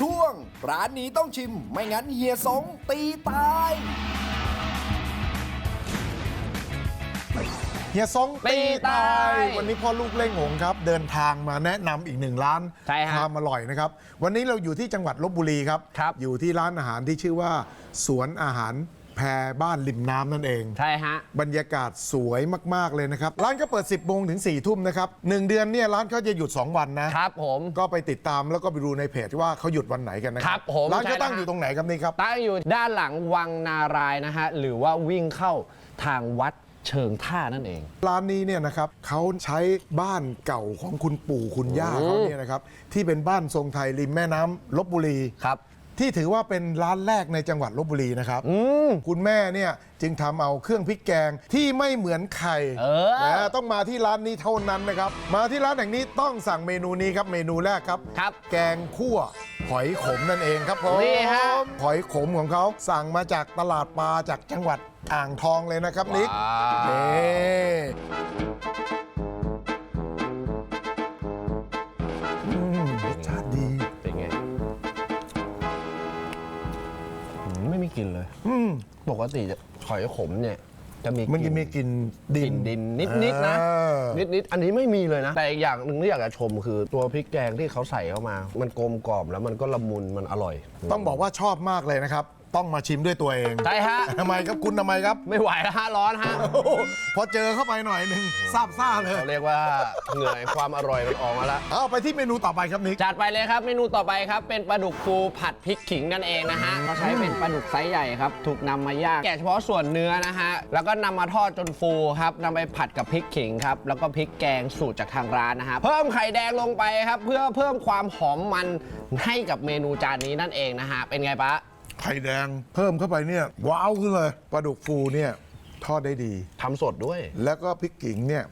ช่วง ร้านนี้ต้องชิมไม่งั้นเฮียสงตีตาย เฮียซงตีตาย วันนี้พ่อลูกเล่งหงครับ เดินทางมาแนะนำอีกหนึ่งร้านใช่ฮะความอร่อยนะครับ วันนี้เราอยู่ที่จังหวัดลบบุรีครับ ครับ อยู่ที่ร้านอาหารที่ชื่อว่า สวนอาหาร แพรบ้านริมน้ำนั่นเอง ใช่ฮะ บรรยากาศสวยมาก ๆ เลยนะครับ ร้านก็เปิด 10โมงถึง4ทุ่มนะครับหนึ่งเดือนเนี่ยร้านเขาจะหยุด 2 วันนะ ครับผม ก็ไปติดตามแล้วก็ไปดูในเพจว่าเขาหยุดวันไหนกันนะคครัรับผมร้านใช่ก็แล้วตั้งฮะ อยู่ตรงไหนครับนี่ครับ ตั้งอยู่ด้านหลังวังนารายณ์นะฮะ หรือว่าวิ่งเข้าทางวัดเชิงท่านั่นเอง ร้านนี้เนี่ยนะครับเขาใช้บ้านเก่าของคุณปู่คุณย่าเขาเนี่ยนะครับที่เป็นบ้านทรงไทยริมแม่น้ำลบบุรีครับ ที่ถือว่าเป็นร้านแรกในจังหวัดลบบุรีนะครับ คุณแม่เนี่ยจึงทำเอาเครื่องพริกแกงที่ไม่เหมือนใครเออ นะต้องมาที่ร้านนี้เท่านั้นนะครับ มาที่ร้านแห่งนี้ต้องสั่งเมนูนี้ครับเมนูแรกครับ ครับ แกงคั่วหอยขมนั่นเองครับผมนี่ฮะ หอยขมของเขาสั่งมาจากตลาดปลาจากจังหวัดอ่างทองเลยนะครับนิกว้าว นี่ กลิ่นเลย อืมปกติจะหอยขมเนี่ย จะมีมันจะมีกลิ่นดิกลิ่นนดินนิดๆนะอ่า นิดๆอันนี้ไม่มีเลยนะ แต่อีกอย่างหนึ่งที่อยากจะชมคือตัวพริกแกงที่เขาใส่เข้ามา มันกลมกล่อมแล้วมันก็ละมุนมันอร่อย ต้องบอกว่าชอบมากเลยนะครับ ต้องมาชิมด้วยตัวเองใช่ฮะ ทำไมครับคุณทำไมครับไม่ไหวแล้วฮะร้อนฮะ โอ้โหพอเจอเข้าไปหน่อยหนึ่งซาบซ่าเลยเขาเรียกว่าเหนื่อยความอร่อยมันออกมาแล้วเอาไปที่เมนูต่อไปครับนิกจัดไปเลยครับเมนูต่อไปครับ เป็นปลาดุกฟูผัดพริกขิงนั่นเองนะฮะเขาใช้เป็นปลาดุกไซส์ใหญ่ครับ ถูกนำมาย่างแกะเฉพาะส่วนเนื้อนะฮะแล้วก็นำมาทอดจนฟูครับนำไปผัดกับพริกขิงครับแล้วก็พริกแกงสูตรจากทางร้านนะฮะเพิ่มไข่แดงลงไปครับ เพื่อเพิ่มความหอมมันให้กับเมนูจานนี้นั่นเองนะฮะเป็นไงปะ ไข่แดงเพิ่มเข้าไปเนี่ยว้าวขึ้นเลยปลาดุกฟูเนี่ยทอดได้ดี ทำสดด้วย แล้วก็พริกขิงเนี่ย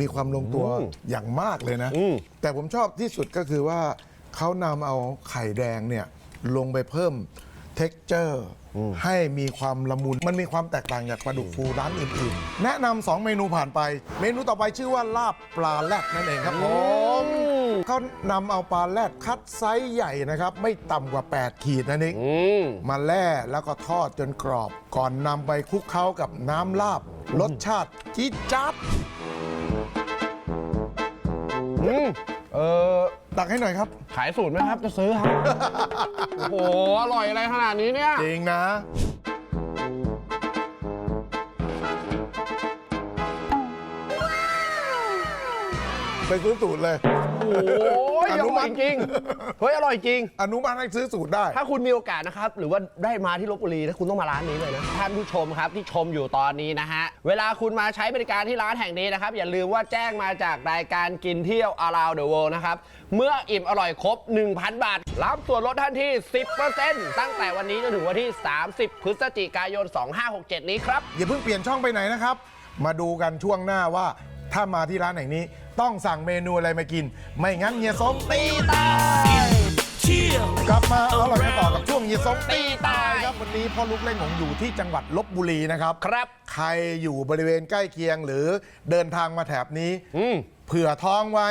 มีความลงตัวอืมอย่างมากเลยนะ อืม แต่ผมชอบที่สุดก็คือว่าเขานำเอาไข่แดงเนี่ยลงไปเพิ่ม t e x t อร์ให้มีความละมุน มันมีความแตกต่างจากปลาดุกฟูร้านอื่นๆ แนะนำสองเมนูผ่านไป เมนูต่อไปชื่อว่าลาบปลาแรดนั่นเองครับผม เขานำเอาปลาแรดคัดไซส์ใหญ่นะครับ ไม่ต่ำกว่า 8 ขีดนะนิกอืมมาแล่แล้วก็ทอดจนกรอบ ก่อนนำไปคลุกเคล้ากับน้ำลาบ รสชาติจี๊ดจ๊าดอืมเออตักให้หน่อยครับ ขายสูตรไหมครับจะซื้อครับ โอ้โห อร่อยอะไรขนาดนี้เนี่ย จริงนะ ไปซื้อสูตรเลยโอ้ ยออนุร่มัอยติจริงเฮ้ยอร่อยจริง อนุมัติให้ซื้อสูตรได้ ถ้าคุณมีโอกาสนะครับ หรือว่าได้มาที่ลบบุรีนะคุณต้องมาร้านนี้เลยนะท่านผู้ชมครับที่ชมอยู่ตอนนี้นะฮะ เวลาคุณมาใช้บริการที่ร้านแห่งนี้นะครับ อย่าลืมว่าแจ้งมาจากรายการกินเที่ยว around the world นะครับ เมื่ออิ่มอร่อยครบ 1,000 บาท รับส่วนลดทันที10%ตั้งแต่วันนี้จนถึงวันที่ 30 พฤศจิกายน 2567 นี้ครับ อย่าเพิ่งเปลี่ยนช่องไปไหนนะครับ มาดูกันช่วงหน้าว่าถ้ามาที่ร้านแห่งนี้ ต้องสั่งเมนูอะไรมากิน ไม่งั้นเฮียสงตีตายกลับมาอร่อยกันต่อกับช่วงเฮียสงตีตายครับวันนี้พ่อลูกเล่นของอยู่ที่จังหวัดลบบุรีนะครับครับ ใครอยู่บริเวณใกล้เคียงหรือเดินทางมาแถบนี้อืมเผื่อท้องไว้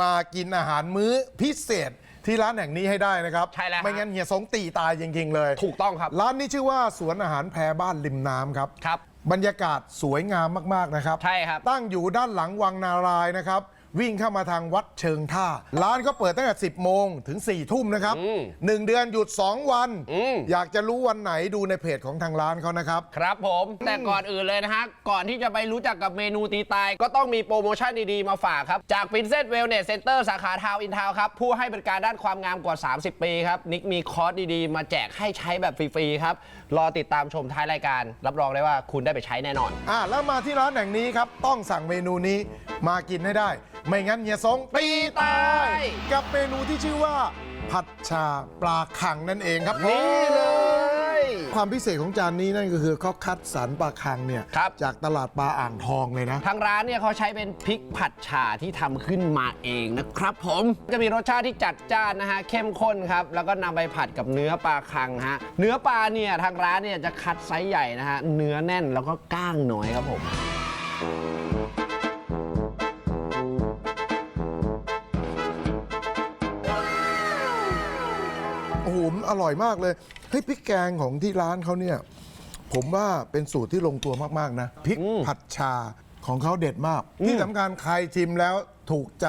มากินอาหารมื้อพิเศษที่ร้านแห่งนี้ให้ได้นะครับ ใช่แล้วฮะไม่งั้นเฮียสงตีตายจริงๆเลย ถูกต้องครับ ร้านนี้ชื่อว่าสวนอาหารแพรบ้านริมน้ำครับ ครับ บรรยากาศสวยงามมาก ๆ นะครับ ใช่ครับ ตั้งอยู่ด้านหลังวังนารายณ์นะครับ วิ่งเข้ามาทางวัดเชิงท่า ร้านก็เปิดตั้งแต่ 10 โมงถึง 4 ทุ่มนะครับอืมหนึ่งเดือนหยุด 2 วันอืมอยากจะรู้วันไหนดูในเพจของทางร้านเขานะครับ ครับผม แต่ก่อนอื่นเลยนะฮะ ก่อนที่จะไปรู้จักกับเมนูตีตาย ก็ต้องมีโปรโมชั่นดี ๆ มาฝากครับ จาก Princess Wellness Center สาขาทาวอินทาวครับ ผู้ให้บริการด้านความงามกว่า 30 ปีครับ นิกมีคอร์สดีๆ มาแจกให้ใช้แบบฟรีๆครับ รอติดตามชมท้ายรายการ รับรองได้ว่าคุณได้ไปใช้แน่นอนอ่าแล้วมาที่ร้านแห่งนี้ครับต้องสั่งเมนูนี้ มากินให้ได้ ไม่งั้นเฮียสงตีตาย กับเมนูที่ชื่อว่า ผัดชาปลาคังนั่นเองครับนี่เลย ความพิเศษของจานนี้นั่นก็คือเขาคัดสรรปลาคังเนี่ยครับ จากตลาดปลาอ่างทองเลยนะ ทางร้านเนี่ยเขาใช้เป็นพริกผัดฉ่าที่ทำขึ้นมาเองนะครับผมจะมีรสชาติที่จัดจ้านนะฮะเข้มข้นครับ แล้วก็นำไปผัดกับเนื้อปลาคังฮะเนื้อปลาเนี่ยทางร้านเนี่ยจะคัดไซส์ใหญ่นะฮะเนื้อแน่นแล้วก็ก้างน้อยครับผม โอ้โหมันอร่อยมากเลยเฮ้ยพริกแกงของที่ร้านเขาเนี่ย ผมว่าเป็นสูตรที่ลงตัวมาก ๆ นะพริกผัดชาของเขาเด็ดมาก ที่สำคัญใครชิมแล้วถูกใจ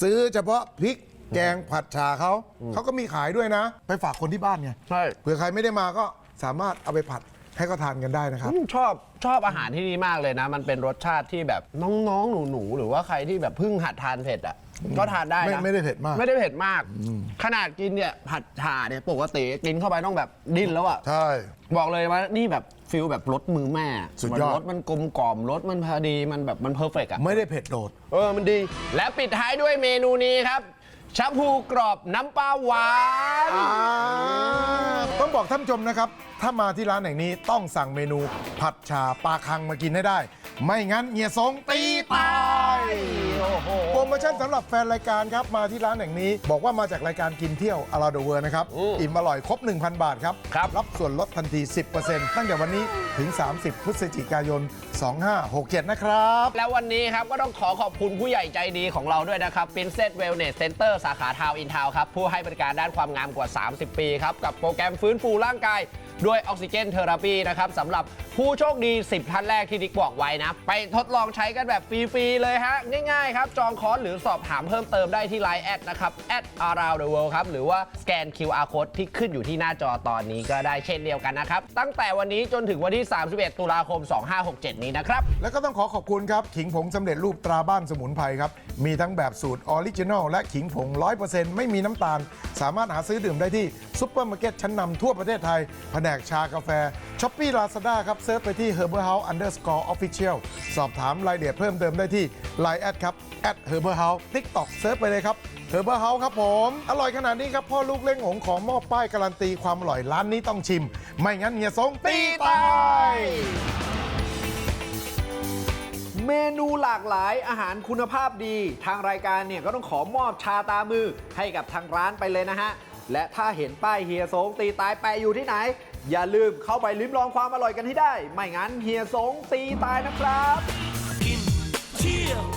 ซื้อเฉพาะพริกแกงผัดชาเขาเขาก็มีขายด้วยนะ ไปฝากคนที่บ้านไงใช่ เผื่อใครไม่ได้มาก็สามารถเอาไปผัด ให้เขาทานกันได้นะครับ อืมชอบชอบอาหารที่นี่มากเลยนะ มันเป็นรสชาติที่แบบน้องๆ หนูๆ หรือว่าใครที่แบบเพิ่งหัดทานเผ็ดอะก็ทานได้ไม่นะไม่ได้เผ็ดมากไม่ได้เผ็ดมาก ขนาดกินเนี่ยผัดฉ่าเนี่ยปกติกินเข้าไปต้องแบบดิ้นแล้วอะ ใช่ บอกเลยว่านี่แบบฟิลแบบรสมือแม่สุดยอดรสมันกลมกล่อมรสมันพอดีมันแบบมันเพอร์เฟกอะ ไม่ได้เผ็ดโดด เออ มันดี และปิดท้ายด้วยเมนูนี้ครับ ชมพูกรอบน้ำปลาหวานต้องบอกท่านผู้ชมนะครับ ถ้ามาที่ร้านแห่งนี้ต้องสั่งเมนูผัดชาปลาคังมากินให้ได้ ไม่งั้นเงียสงตีตายโปรโมชั่นสำหรับแฟนรายการครับ มาที่ร้านแห่งนี้ บอกว่ามาจากรายการกินเที่ยวอาราเดเวอร์นะครับ อิ่มอร่อยครบ 1,000 บาทครับครับ รับส่วนลดทันที 10%ตั้งแต่วันนี้ถึง 30 พฤศจิกายน 2567 นะครับ แล้ววันนี้ครับก็ต้องขอขอบคุณผู้ใหญ่ใจดีของเราด้วยนะครับ Princess Wellness Center สาขาทาวอินทาวครับ ผู้ให้บริการด้านความงามกว่า 30 ปีครับ กับโปรแกรมฟื้นฟูร่างกาย ด้วยออกซิเจนเทอราปีนะครับสำหรับผู้โชคดี 10 ท่านแรกที่ดิกบอกไว้นะ ไปทดลองใช้กันแบบฟรีๆเลยฮะ ง่ายๆครับ จองคอร์สหรือสอบถามเพิ่มเติมได้ที่ Line แอดนะครับ at around the world ครับหรือว่าสแกน QR code ที่ขึ้นอยู่ที่หน้าจอตอนนี้ก็ได้เช่นเดียวกันนะครับ ตั้งแต่วันนี้จนถึงวันที่ 31 ตุลาคม 2567 นี้นะครับ แล้วก็ต้องขอขอบคุณครับ ขิงผงสำเร็จรูปตราบ้านสมุนไพรครับ มีทั้งแบบสูตรออริจินอลและขิงผง 100%ไม่มีน้ำตาล สามารถหาซื้อดื่มได้ที่ซุปเปอร์มาร์เก็ตชั้นนำทั่วประเทศไทยแผนกชากาแฟช้อปปี้ลาซาด้าครับเซิร์ชไปที่ Herbal House Underscore Official สอบถามรายละเอียดเพิ่มเติมได้ที่ Line แอดครับ Herbal House TikTok เซิร์ชไปเลยครับ Herbal House ครับผม อร่อยขนาดนี้ครับ พ่อลูกเล่งหงของมอบป้ายการันตีความอร่อยร้านนี้ต้องชิม ไม่งั้นเฮียสงตีตาย เมนูหลากหลายอาหารคุณภาพดี ทางรายการเนี่ยก็ต้องขอมอบชาตามือให้กับทางร้านไปเลยนะฮะ และถ้าเห็นป้ายเฮียสงตีตายแปอยู่ที่ไหน อย่าลืมเข้าไปลิ้มลองความอร่อยกันให้ได้ ไม่งั้นเฮียสงตีตายนะครับ กินเที่ยว